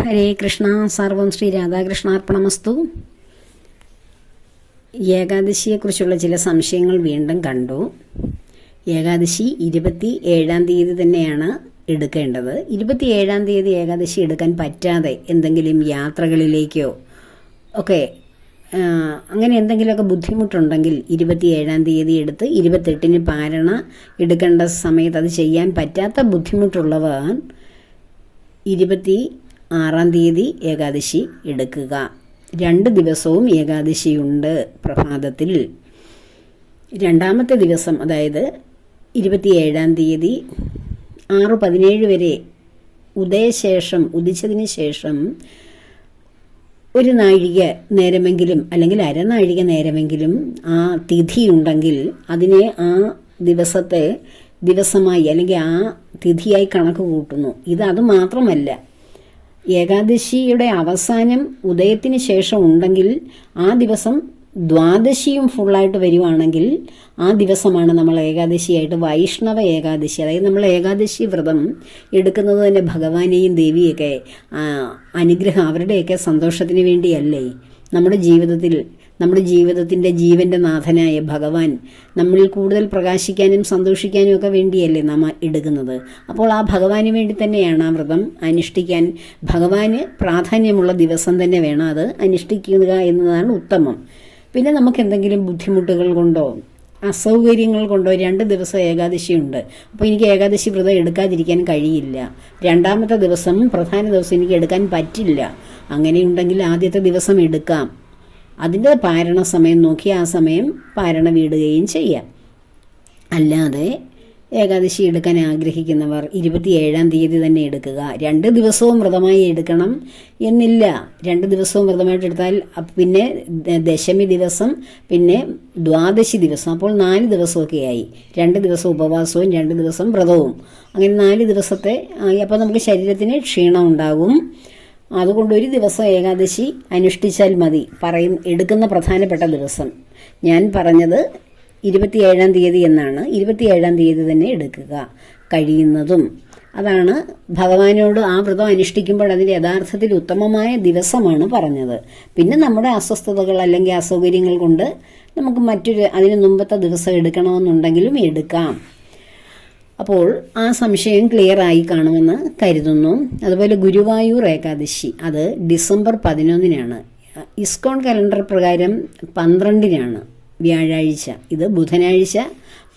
ഹരേ കൃഷ്ണ സർവം ശ്രീ രാധാകൃഷ്ണാർപ്പണമസ്തു. ഏകാദശിയെക്കുറിച്ചുള്ള ചില സംശയങ്ങൾ വീണ്ടും കണ്ടു. ഏകാദശി ഇരുപത്തി ഏഴാം തീയതി തന്നെയാണ് എടുക്കേണ്ടത്. ഇരുപത്തി ഏഴാം തീയതി ഏകാദശി എടുക്കാൻ പറ്റാതെ എന്തെങ്കിലും യാത്രകളിലേക്കോ ഒക്കെ അങ്ങനെ എന്തെങ്കിലുമൊക്കെ ബുദ്ധിമുട്ടുണ്ടെങ്കിൽ ഇരുപത്തി ഏഴാം തീയതി എടുത്ത് ഇരുപത്തെട്ടിന് പാരണ എടുക്കേണ്ട സമയത്ത് അത് ചെയ്യാൻ പറ്റാത്ത ബുദ്ധിമുട്ടുള്ളവർ ഇരുപത്തി ആറാം തീയതി ഏകാദശി എടുക്കുക. രണ്ട് ദിവസവും ഏകാദശിയുണ്ട് പ്രഭാതത്തിൽ. രണ്ടാമത്തെ ദിവസം അതായത് ഇരുപത്തിയേഴാം തീയതി ആറ് പതിനേഴ് വരെ ഉദയശേഷം ഉദിച്ചതിന് ശേഷം ഒരു നാഴിക നേരമെങ്കിലും അല്ലെങ്കിൽ അരനാഴിക നേരമെങ്കിലും ആ തിഥി ഉണ്ടെങ്കിൽ അതിനെ ആ ദിവസത്തെ ദിവസമായി അല്ലെങ്കിൽ ആ തിഥിയായി കണക്ക് കൂട്ടുന്നു. ഇത് അത് മാത്രമല്ല ഏകാദശിയുടെ അവസാനം ഉദയത്തിന് ശേഷം ഉണ്ടെങ്കിൽ ആ ദിവസം ദ്വാദശിയും ഫുള്ളായിട്ട് വരുവാണെങ്കിൽ ആ ദിവസമാണ് നമ്മൾ ഏകാദശിയായിട്ട് വൈഷ്ണവ ഏകാദശി. അതായത് നമ്മൾ ഏകാദശി വ്രതം എടുക്കുന്നത് തന്നെ ഭഗവാനെയും ദേവിയൊക്കെ അനുഗ്രഹം അവരുടെയൊക്കെ സന്തോഷത്തിന് വേണ്ടിയല്ലേ? നമ്മുടെ ജീവിതത്തിൽ നമ്മുടെ ജീവിതത്തിന്റെ ജീവന്റെ നാഥനായ ഭഗവാൻ നമ്മളിൽ കൂടുതൽ പ്രകാശിക്കാനും സന്തോഷിക്കാനും ഒക്കെ വേണ്ടിയല്ലേ നാം എടുക്കുന്നത്. അപ്പോൾ ആ ഭഗവാന് വേണ്ടി തന്നെയാണ് ആ വ്രതം അനുഷ്ഠിക്കാൻ ഭഗവാന് പ്രാധാന്യമുള്ള ദിവസം തന്നെ വേണം അത് അനുഷ്ഠിക്കുക എന്നതാണ് ഉത്തമം. പിന്നെ നമുക്ക് എന്തെങ്കിലും ബുദ്ധിമുട്ടുകൾ കൊണ്ടോ അസൗകര്യങ്ങൾ കൊണ്ടോ രണ്ട് ദിവസം ഏകാദശിയുണ്ട് അപ്പോൾ എനിക്ക് ഏകാദശി വ്രതം എടുക്കാതിരിക്കാൻ കഴിയില്ല. രണ്ടാമത്തെ ദിവസം പ്രധാന ദിവസം എനിക്ക് എടുക്കാൻ പറ്റില്ല. അങ്ങനെയുണ്ടെങ്കിൽ ആദ്യത്തെ ദിവസം എടുക്കാം. അതിന്റെ പാരണ സമയം നോക്കി ആ സമയം പാരണ വീടുകയും ചെയ്യാം. അല്ലാതെ ഏകാദശി എടുക്കാൻ ആഗ്രഹിക്കുന്നവർ ഇരുപത്തിയേഴാം തീയതി തന്നെ എടുക്കുക. രണ്ട് ദിവസവും വ്രതമായി എടുക്കണം എന്നില്ല. രണ്ട് ദിവസവും വ്രതമായിട്ട് എടുത്താൽ പിന്നെ ദശമി ദിവസം പിന്നെ ദ്വാദശി ദിവസം. അപ്പോൾ നാല് ദിവസമൊക്കെ ആയി രണ്ട് ദിവസം ഉപവാസവും രണ്ട് ദിവസം വ്രതവും. അങ്ങനെ നാല് ദിവസത്തെ അപ്പോൾ നമുക്ക് ശരീരത്തിന് ക്ഷീണം ഉണ്ടാകും. അതുകൊണ്ട് ഒരു ദിവസം ഏകാദശി അനുഷ്ഠിച്ചാൽ മതി. പറയും എടുക്കുന്ന പ്രധാനപ്പെട്ട ദിവസം. ഞാൻ പറഞ്ഞത് ഇരുപത്തിയേഴാം തീയതി എന്നാണ്. ഇരുപത്തിയേഴാം തീയതി തന്നെ എടുക്കുക. കഴിയുന്നതും. അതാണ് ഭഗവാനോട് ആ വ്രതം അനുഷ്ഠിക്കുമ്പോൾ അതിന്റെ യഥാർത്ഥത്തിൽ ഉത്തമമായ ദിവസമാണ് പറഞ്ഞത്. പിന്നെ നമ്മുടെ അസ്വസ്ഥതകൾ അല്ലെങ്കിൽ അസൗകര്യങ്ങൾ കൊണ്ട് നമുക്ക് മറ്റൊരു അതിന് മുമ്പത്തെ ദിവസം എടുക്കണമെന്നുണ്ടെങ്കിലും എടുക്കാം. അപ്പോൾ ആ സംശയം ക്ലിയർ ആയി കാണുമെന്ന് കരുതുന്നു. അതുപോലെ ഗുരുവായൂർ ഏകാദശി അത് ഡിസംബർ പതിനൊന്നിനാണ്. ഇസ്കോൺ കലണ്ടർ പ്രകാരം പന്ത്രണ്ടിനാണ് വ്യാഴാഴ്ച. ഇത് ബുധനാഴ്ച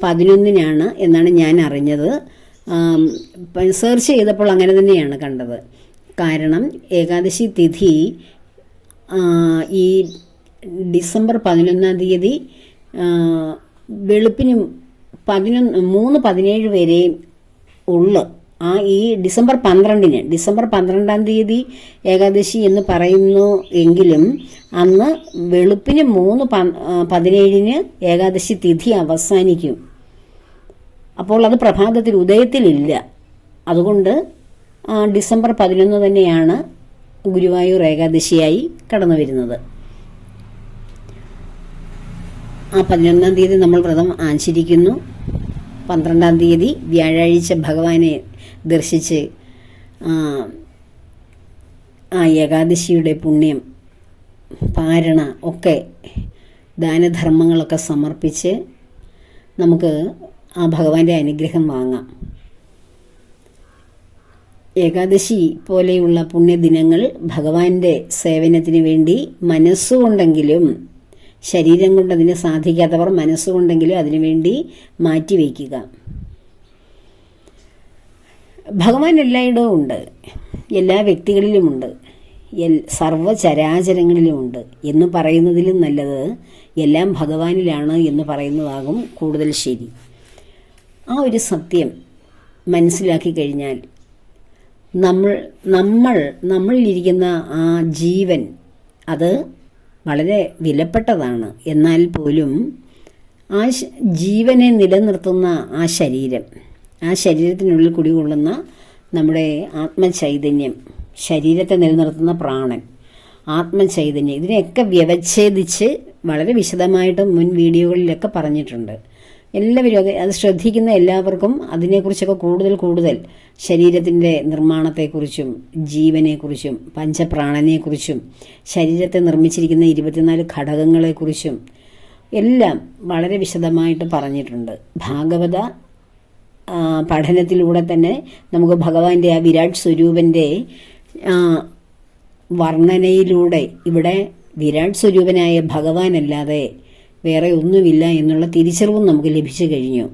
പതിനൊന്നിനാണ് എന്നാണ് ഞാൻ അറിഞ്ഞത്. സെർച്ച് ചെയ്തപ്പോൾ അങ്ങനെ തന്നെയാണ് കണ്ടത്. കാരണം ഏകാദശി തിഥി ഈ ഡിസംബർ പതിനൊന്നാം തീയതി വെളുപ്പിനും പതിനൊന്ന് മൂന്ന് പതിനേഴ് വരെയും ഉള്ളു. ആ ഈ ഡിസംബർ പന്ത്രണ്ടിന്. ഡിസംബർ പന്ത്രണ്ടാം തീയതി ഏകാദശി എന്ന് പറയുന്നു എങ്കിലും അന്ന് വെളുപ്പിന് മൂന്ന് പതിനേഴിന് ഏകാദശി തിഥി അവസാനിക്കും. അപ്പോൾ അത് പ്രഭാതത്തിൽ ഉദയത്തിലില്ല. അതുകൊണ്ട് ഡിസംബർ പതിനൊന്ന് തന്നെയാണ് ഗുരുവായൂർ ഏകാദശിയായി കടന്നു വരുന്നത്. ആ പതിനൊന്നാം തീയതി നമ്മൾ വ്രതം ആചരിക്കുന്നു. പന്ത്രണ്ടാം തീയതി വ്യാഴാഴ്ച ഭഗവാനെ ദർശിച്ച് ആ, ഏകാദശിയുടെ പുണ്യം പാരണ ഒക്കെ ദാനധർമ്മങ്ങളൊക്കെ സമർപ്പിച്ച് നമുക്ക് ആ ഭഗവാന്റെ അനുഗ്രഹം വാങ്ങാം. ഏകാദശി പോലെയുള്ള പുണ്യദിനങ്ങൾ ഭഗവാന്റെ സേവനത്തിന് വേണ്ടി മനസ്സുകൊണ്ടെങ്കിലും ശരീരം കൊണ്ട് അതിന് സാധിക്കാത്തവർ മനസ്സുകൊണ്ടെങ്കിലും അതിനുവേണ്ടി മാറ്റിവെക്കുക ഭഗവാൻ എല്ലായിടവും ഉണ്ട്. എല്ലാ വ്യക്തികളിലുമുണ്ട് എൽ സർവചരാചരങ്ങളിലുമുണ്ട്. എന്ന് പറയുന്നതിലും നല്ലത് എല്ലാം ഭഗവാനിലാണ് എന്ന് പറയുന്നതാകും കൂടുതൽ ശരി. ആ ഒരു സത്യം മനസ്സിലാക്കി കഴിഞ്ഞാൽ നമ്മൾ നമ്മൾ നമ്മളിലിരിക്കുന്ന ആ ജീവൻ അത് വളരെ വിലപ്പെട്ടതാണ്. എന്നാൽ പോലും ആ ജീവനെ നിലനിർത്തുന്ന ആ ശരീരം ആ ശരീരത്തിനുള്ളിൽ കുടികൊള്ളുന്ന നമ്മുടെ ആത്മചൈതന്യം ശരീരത്തെ നിലനിർത്തുന്ന പ്രാണൻ ആത്മചൈതന്യം ഇതിനെയൊക്കെ വ്യവച്ഛേദിച്ച് വളരെ വിശദമായിട്ട് മുൻ വീഡിയോകളിലൊക്കെ പറഞ്ഞിട്ടുണ്ട്. എല്ലാവരും അത് അത് ശ്രദ്ധിക്കുന്ന എല്ലാവർക്കും അതിനെക്കുറിച്ചൊക്കെ കൂടുതൽ കൂടുതൽ ശരീരത്തിന്റെ നിർമ്മാണത്തെക്കുറിച്ചും ജീവനെക്കുറിച്ചും പഞ്ചപ്രാണനെക്കുറിച്ചും ശരീരത്തെ നിർമ്മിച്ചിരിക്കുന്ന ഇരുപത്തിനാല് ഘടകങ്ങളെക്കുറിച്ചും എല്ലാം വളരെ വിശദമായിട്ട് പറഞ്ഞിട്ടുണ്ട്. ഭാഗവത പഠനത്തിലൂടെ തന്നെ നമുക്ക് ഭഗവാന്റെ ആ വിരാട് സ്വരൂപന്റെ വർണനയിലൂടെ ഇവിടെ വിരാട് സ്വരൂപനായ ഭഗവാനല്ലാതെ വേറെ ഒന്നുമില്ല എന്നുള്ള തിരിച്ചറിവും നമുക്ക് ലഭിച്ചു കഴിഞ്ഞു.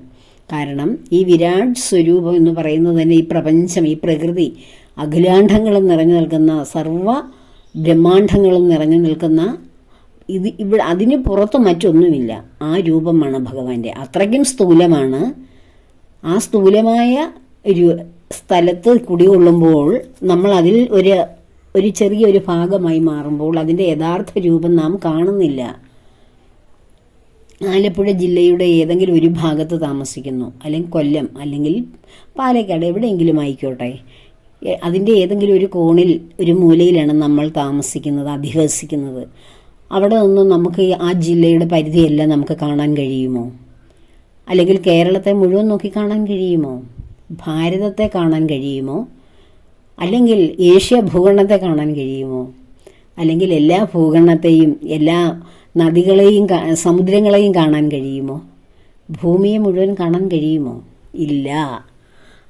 കാരണം ഈ വിരാട് സ്വരൂപം എന്ന് പറയുന്നത് തന്നെ ഈ പ്രപഞ്ചം ഈ പ്രകൃതി അഖിലാണ്ഡങ്ങളും നിറഞ്ഞു നിൽക്കുന്ന സർവ ബ്രഹ്മാണ്ഡങ്ങളും നിറഞ്ഞു നിൽക്കുന്ന ഇത് ഇവിടെ അതിന് പുറത്ത് മറ്റൊന്നുമില്ല. ആ രൂപമാണ് ഭഗവാന്റെ. അത്രയ്ക്കും സ്ഥൂലമാണ്. ആ സ്ഥൂലമായ ഒരു സ്ഥലത്ത് കുടികൊള്ളുമ്പോൾ നമ്മൾ അതിൽ ഒരു ഒരു ചെറിയൊരു ഭാഗമായി മാറുമ്പോൾ അതിന്റെ യഥാർത്ഥ രൂപം നാം കാണുന്നില്ല. ആലപ്പുഴ ജില്ലയുടെ ഏതെങ്കിലും ഒരു ഭാഗത്ത് താമസിക്കുന്നു. അല്ലെങ്കിൽ കൊല്ലം അല്ലെങ്കിൽ പാലക്കാട് എവിടെയെങ്കിലും ആയിക്കോട്ടെ. അതിന്റെ ഏതെങ്കിലും ഒരു കോണിൽ ഒരു മൂലയിലാണ് നമ്മൾ താമസിക്കുന്നത് അധിവസിക്കുന്നത് അവിടെ നിന്ന് നമുക്ക് ആ ജില്ലയുടെ പരിധിയെല്ലാം നമുക്ക് കാണാൻ കഴിയുമോ? അല്ലെങ്കിൽ കേരളത്തെ മുഴുവൻ നോക്കി കാണാൻ കഴിയുമോ? ഭാരതത്തെ കാണാൻ കഴിയുമോ? അല്ലെങ്കിൽ ഏഷ്യ ഭൂഖണ്ഡത്തെ കാണാൻ കഴിയുമോ? അല്ലെങ്കിൽ എല്ലാ ഭൂഖണ്ഡത്തെയും എല്ലാ നദികളെയും സമുദ്രങ്ങളെയും കാണാൻ കഴിയുമോ? ഭൂമിയെ മുഴുവൻ കാണാൻ കഴിയുമോ? ഇല്ല.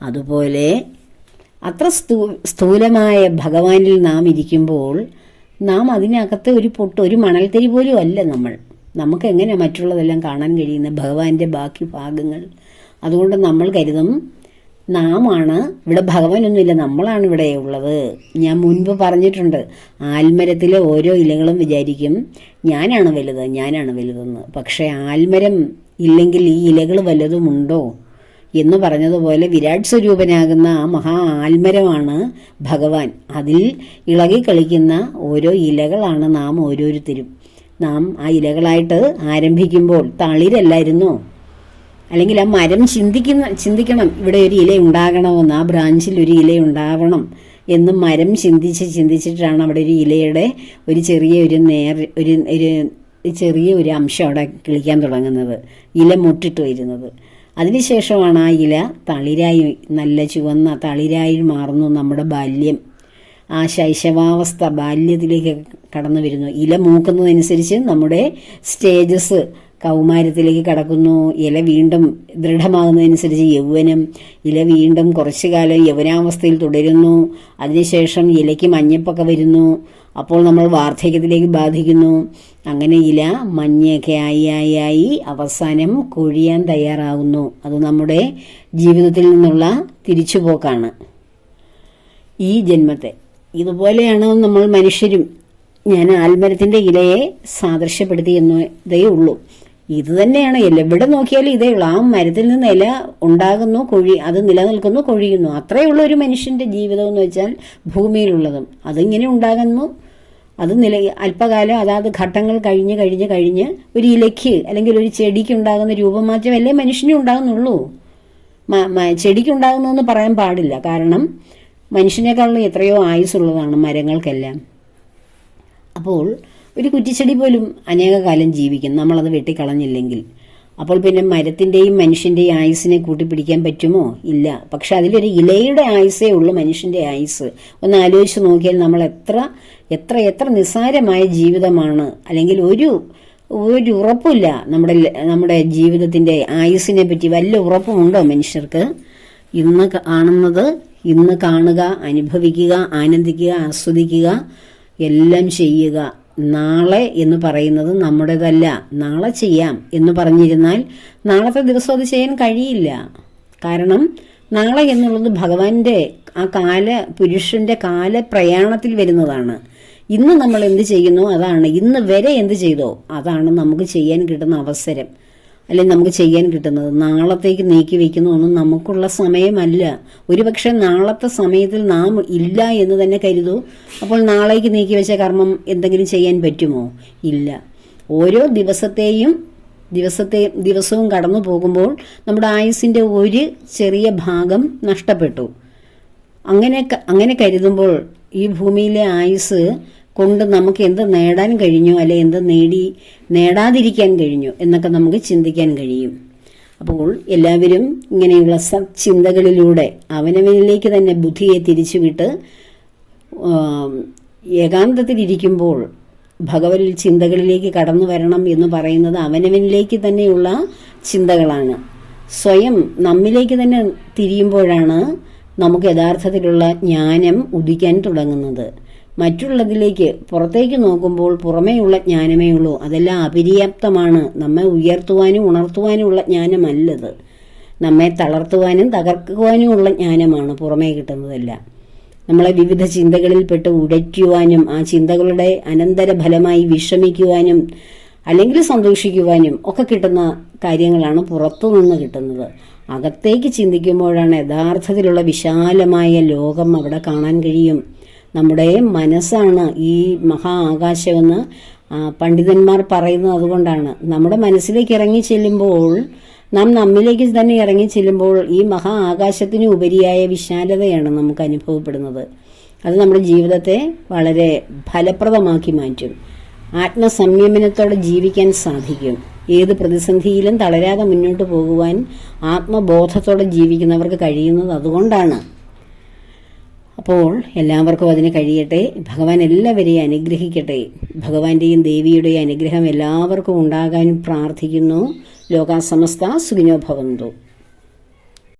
അതുപോലെ അത്ര സ്ഥൂ സ്ഥൂലമായ ഭഗവാനിൽ നാം ഇരിക്കുമ്പോൾ നാം അതിനകത്ത് ഒരു പൊട്ട് ഒരു മണൽത്തരി പോലും അല്ല നമ്മൾ. നമുക്ക് എങ്ങനെ മറ്റുള്ളതെല്ലാം കാണാൻ കഴിയുന്ന ഭഗവാന്റെ ബാക്കി ഭാഗങ്ങൾ. അതുകൊണ്ട് നമ്മൾ കരുതും നാമാണ്. ഇവിടെ ഭഗവാനൊന്നുമില്ല നമ്മളാണ് ഇവിടെ ഉള്ളത്. ഞാൻ മുൻപ് പറഞ്ഞിട്ടുണ്ട് ആൽമരത്തിലെ ഓരോ ഇലകളും വിചാരിക്കും ഞാനാണ് വലുത് ഞാനാണ് വലുതെന്ന്. പക്ഷേ ആൽമരം ഇല്ലെങ്കിൽ ഈ ഇലകൾ വലുതുമുണ്ടോ എന്ന് പറഞ്ഞതുപോലെ വിരാട് സ്വരൂപനാകുന്ന ആ മഹാ ആൽമരമാണ് ഭഗവാൻ. അതിൽ ഇളകി കളിക്കുന്ന ഓരോ ഇലകളാണ് നാം ഓരോരുത്തരും. നാം ആ ഇലകളായിട്ട് ആരംഭിക്കുമ്പോൾ തളിരല്ലായിരുന്നോ? അല്ലെങ്കിൽ ആ മരം ചിന്തിക്കുന്ന ചിന്തിക്കണം ഇവിടെ ഒരു ഇല ഉണ്ടാകണമെന്ന് ആ ബ്രാഞ്ചിൽ ഒരു ഇല ഉണ്ടാവണം എന്ന് മരം ചിന്തിച്ച് ചിന്തിച്ചിട്ടാണ് അവിടെ ഒരു ഇലയുടെ ഒരു ചെറിയ ഒരു നേർ ഒരു ഒരു ചെറിയ ഒരു അംശം അവിടെ കിളിക്കാൻ തുടങ്ങുന്നത്. ഇല മുട്ടിട്ട് വരുന്നത്. അതിനുശേഷമാണ് ആ ഇല തളിരായി നല്ല ചുവന്ന തളിരായി മാറുന്നു നമ്മുടെ ബാല്യം. ആ ശൈശവാവസ്ഥ ബാല്യത്തിലേക്ക് കടന്നു വരുന്നു. ഇല മൂക്കുന്നതനുസരിച്ച് നമ്മുടെ സ്റ്റേജസ് കൗമാരത്തിലേക്ക് കടക്കുന്നു. ഇല വീണ്ടും ദൃഢമാകുന്നതനുസരിച്ച് യൗവനം. ഇല വീണ്ടും കുറച്ചു കാലം യൗവനാവസ്ഥയിൽ തുടരുന്നു. അതിനുശേഷം ഇലയ്ക്ക് മഞ്ഞപ്പൊക്കെ വരുന്നു. അപ്പോൾ നമ്മൾ വാർദ്ധക്യത്തിലേക്ക് ബാധിക്കുന്നു. അങ്ങനെ ഇല മഞ്ഞയൊക്കെ ആയി ആയി ആയി അവസാനം കൊഴിയാൻ തയ്യാറാകുന്നു അത് നമ്മുടെ ജീവിതത്തിൽ നിന്നുള്ള തിരിച്ചുപോക്കാണ്. ഈ ജന്മത്തെ. ഇതുപോലെയാണ് നമ്മൾ മനുഷ്യരും. ഞാൻ ആൽമരത്തിന്റെ ഇലയെ സാദൃശ്യപ്പെടുത്തി എന്നതേ ഉള്ളൂ. ഇത് തന്നെയാണ്. എവിടെ നോക്കിയാലും ഇതേ ഉള്ളൂ. ആ മരത്തിൽ നിന്ന് ഇല ഉണ്ടാകുന്നു കൊഴി അത് നിലനിൽക്കുന്നു കൊഴിയുന്നു. അത്രയേ ഉള്ളൂ ഒരു മനുഷ്യന്റെ ജീവിതം എന്ന് വെച്ചാൽ ഭൂമിയിലുള്ളതും. അതിങ്ങനെ ഉണ്ടാകുന്നു. അത് നില അല്പകാലം അതാത് ഘട്ടങ്ങൾ കഴിഞ്ഞ് കഴിഞ്ഞ് കഴിഞ്ഞ് ഒരു ഇലയ്ക്ക് അല്ലെങ്കിൽ ഒരു ചെടിക്ക് ഉണ്ടാകുന്ന രൂപമാറ്റമല്ലേ മനുഷ്യനും ഉണ്ടാകുന്നുള്ളൂ. ചെടിക്കുണ്ടാകുന്നതെന്ന് പറയാൻ പാടില്ല. കാരണം മനുഷ്യനേക്കാളും എത്രയോ ആയുസ്സുള്ളതാണ് മരങ്ങൾക്കെല്ലാം. അപ്പോൾ ഒരു കുറ്റിച്ചെടി പോലും അനേക കാലം ജീവിക്കും. നമ്മളത് വെട്ടിക്കളഞ്ഞില്ലെങ്കിൽ. അപ്പോൾ പിന്നെ മരത്തിന്റെയും മനുഷ്യന്റെയും ആയുസിനെ കൂട്ടിപ്പിടിക്കാൻ പറ്റുമോ? ഇല്ല. പക്ഷെ അതിലൊരു ഇലയുടെ ആയുസേ ഉള്ളൂ മനുഷ്യന്റെ ആയുസ്. ഒന്ന് ആലോചിച്ച് നോക്കിയാൽ നമ്മൾ എത്ര എത്ര എത്ര നിസ്സാരമായ ജീവിതമാണ്. അല്ലെങ്കിൽ ഒരു ഒരു ഉറപ്പില്ല നമ്മുടെ നമ്മുടെ ജീവിതത്തിന്റെ ആയുസിനെ പറ്റി വല്ല ഉറപ്പുമുണ്ടോ മനുഷ്യർക്ക്? ഇന്ന് കാണുന്നത് ഇന്ന് കാണുക അനുഭവിക്കുക ആനന്ദിക്കുക ആസ്വദിക്കുക എല്ലാം ചെയ്യുക. നാളെ എന്ന് പറയുന്നത് നമ്മുടേതല്ല. നാളെ ചെയ്യാം എന്ന് പറഞ്ഞിരുന്നാൽ നാളത്തെ ദിവസം അത് ചെയ്യാൻ കഴിയില്ല. കാരണം നാളെ എന്നുള്ളത് ഭഗവാന്റെ ആ കാല പുരുഷന്റെ കാല പ്രയാണത്തിൽ വരുന്നതാണ്. ഇന്ന് നമ്മൾ എന്ത് ചെയ്യുന്നു? അതാണ്. ഇന്ന് വരെ എന്ത് ചെയ്തോ? അതാണ് നമുക്ക് ചെയ്യാൻ കിട്ടുന്ന അവസരം. അല്ലെങ്കിൽ നമുക്ക് ചെയ്യാൻ കിട്ടുന്നത്? നാളത്തേക്ക് നീക്കി വെക്കുന്ന ഒന്നും നമുക്കുള്ള സമയമല്ല. ഒരുപക്ഷെ നാളത്തെ സമയത്തിൽ നാം ഇല്ല എന്ന് തന്നെ കരുതൂ. അപ്പോൾ നാളേക്ക് നീക്കി വെച്ച കർമ്മം എന്തെങ്കിലും ചെയ്യാൻ പറ്റുമോ? ഇല്ല. ഓരോ ദിവസത്തെയും ദിവസത്തെ ദിവസവും കടന്നു പോകുമ്പോൾ നമ്മുടെ ആയുസിന്റെ ഒരു ചെറിയ ഭാഗം നഷ്ടപ്പെട്ടു. അങ്ങനെ അങ്ങനെ കരുതുമ്പോൾ ഈ ഭൂമിയിലെ ആയുസ് കൊണ്ട് നമുക്ക് എന്ത് നേടാൻ കഴിഞ്ഞു അല്ലെ എന്ത് നേടി നേടാതിരിക്കാൻ കഴിഞ്ഞു എന്നൊക്കെ നമുക്ക് ചിന്തിക്കാൻ കഴിയും. അപ്പോൾ എല്ലാവരും ഇങ്ങനെയുള്ള സത്ചിന്തകളിലൂടെ അവനവനിലേക്ക് തന്നെ ബുദ്ധിയെ തിരിച്ചുവിട്ട് ഏകാന്തത്തിലിരിക്കുമ്പോൾ ഭഗവത് ചിന്തകളിലേക്ക് കടന്നു വരണം എന്ന് പറയുന്നത് അവനവനിലേക്ക് തന്നെയുള്ള ചിന്തകളാണ്. സ്വയം നമ്മിലേക്ക് തന്നെ തിരിയുമ്പോഴാണ് നമുക്ക് യഥാർത്ഥത്തിലുള്ള ജ്ഞാനം ഉദിക്കാൻ തുടങ്ങുന്നത്. മറ്റുള്ളതിലേക്ക് പുറത്തേക്ക് നോക്കുമ്പോൾ പുറമേയുള്ള ജ്ഞാനമേ ഉള്ളൂ. അതെല്ലാം അപര്യാപ്തമാണ്. നമ്മെ ഉയർത്തുവാനും ഉണർത്തുവാനുമുള്ള ജ്ഞാനമല്ലത്. നമ്മെ തളർത്തുവാനും തകർക്കുവാനുമുള്ള ജ്ഞാനമാണ് പുറമേ കിട്ടുന്നതെല്ലാം. നമ്മളെ വിവിധ ചിന്തകളിൽപ്പെട്ട് ഉടയ്ക്കുവാനും ആ ചിന്തകളുടെ അനന്തര ഫലമായി വിഷമിക്കുവാനും അല്ലെങ്കിൽ സന്തോഷിക്കുവാനും ഒക്കെ കിട്ടുന്ന കാര്യങ്ങളാണ് പുറത്തു നിന്ന് കിട്ടുന്നത്. അകത്തേക്ക് ചിന്തിക്കുമ്പോഴാണ് യഥാർത്ഥത്തിലുള്ള വിശാലമായ ലോകം അവിടെ കാണാൻ കഴിയും. നമ്മുടെ മനസ്സാണ് ഈ മഹാ ആകാശമെന്ന് പണ്ഡിതന്മാർ പറയുന്നത് അതുകൊണ്ടാണ്. നമ്മുടെ മനസ്സിലേക്ക് ഇറങ്ങി ചെല്ലുമ്പോൾ നാം നമ്മിലേക്ക് തന്നെ ഇറങ്ങി ചെല്ലുമ്പോൾ ഈ മഹാ ആകാശത്തിന് ഉപരിയായ വിശാലതയാണ് നമുക്ക് അനുഭവപ്പെടുന്നത്. അത് നമ്മുടെ ജീവിതത്തെ വളരെ ഫലപ്രദമാക്കി മാറ്റും. ആത്മസംയമനത്തോടെ ജീവിക്കാൻ സാധിക്കും. ഏത് പ്രതിസന്ധിയിലും തളരാതെ മുന്നോട്ട് പോകുവാൻ ആത്മബോധത്തോടെ ജീവിക്കുന്നവർക്ക് കഴിയുന്നത് അതുകൊണ്ടാണ്. അപ്പോൾ എല്ലാവർക്കും അതിന് കഴിയട്ടെ. ഭഗവാൻ എല്ലാവരെയും അനുഗ്രഹിക്കട്ടെ. ഭഗവാന്റെയും ദേവിയുടെയും അനുഗ്രഹം എല്ലാവർക്കും ഉണ്ടാകാൻ പ്രാർത്ഥിക്കുന്നു. ലോകാസമസ്ത സുഖിനോ ഭവന്തു.